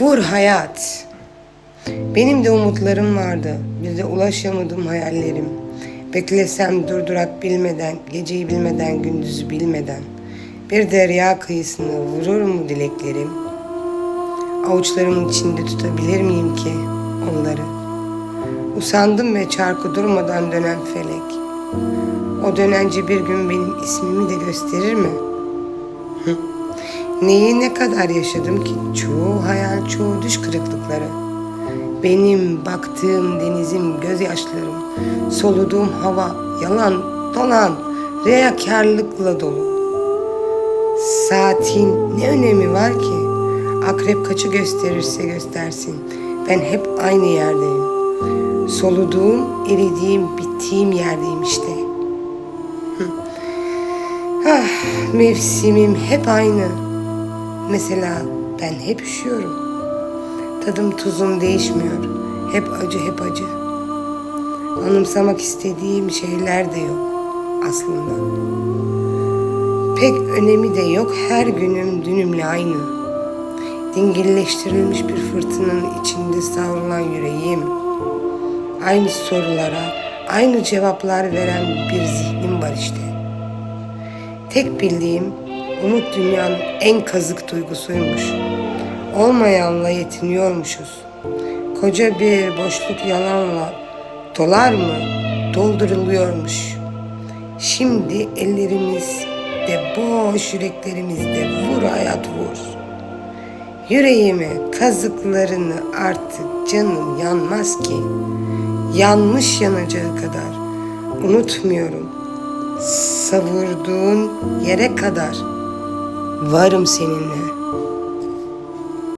Vur hayat. Benim de umutlarım vardı. Bir de ulaşamadım hayallerim. Beklesem durdurak bilmeden, geceyi bilmeden, gündüzü bilmeden. Bir derya kıyısına vurur mu dileklerim? Avuçlarımın içinde tutabilir miyim ki onları? Usandım ve çarkı durmadan dönen felek. O dönence bir gün benim ismimi de gösterir mi? Hı? Neyi ne kadar yaşadım ki? Çoğu hayal, çoğu düş kırıklıkları. Benim baktığım denizim, gözyaşlarım, soluduğum hava, yalan, dolan, riyakarlıkla dolu. Saatin ne önemi var ki? Akrep kaçı gösterirse göstersin. Ben hep aynı yerdeyim. Soluduğum, eridiğim, bittiğim yerdeyim işte. Ah, mevsimim hep aynı. Mesela ben hep üşüyorum. Tadım tuzum değişmiyor. Hep acı, hep acı. Anımsamak istediğim şeyler de yok aslında. Pek önemi de yok. Her günüm dünümle aynı. Dingilleştirilmiş bir fırtınanın içinde savrulan yüreğim. Aynı sorulara, aynı cevaplar veren bir zihnim var işte. Tek bildiğim umut dünyanın en kazık duygusuymuş. Olmayanla yetiniyormuşuz. Koca bir boşluk yalanla dolar mı dolduruluyormuş. Şimdi ellerimiz de boş yüreklerimizde vur hayat vur. Yüreğime kazıklarını artık canım yanmaz ki. Yanmış yanacağı kadar unutmuyorum. Savurduğun yere kadar varım seninle.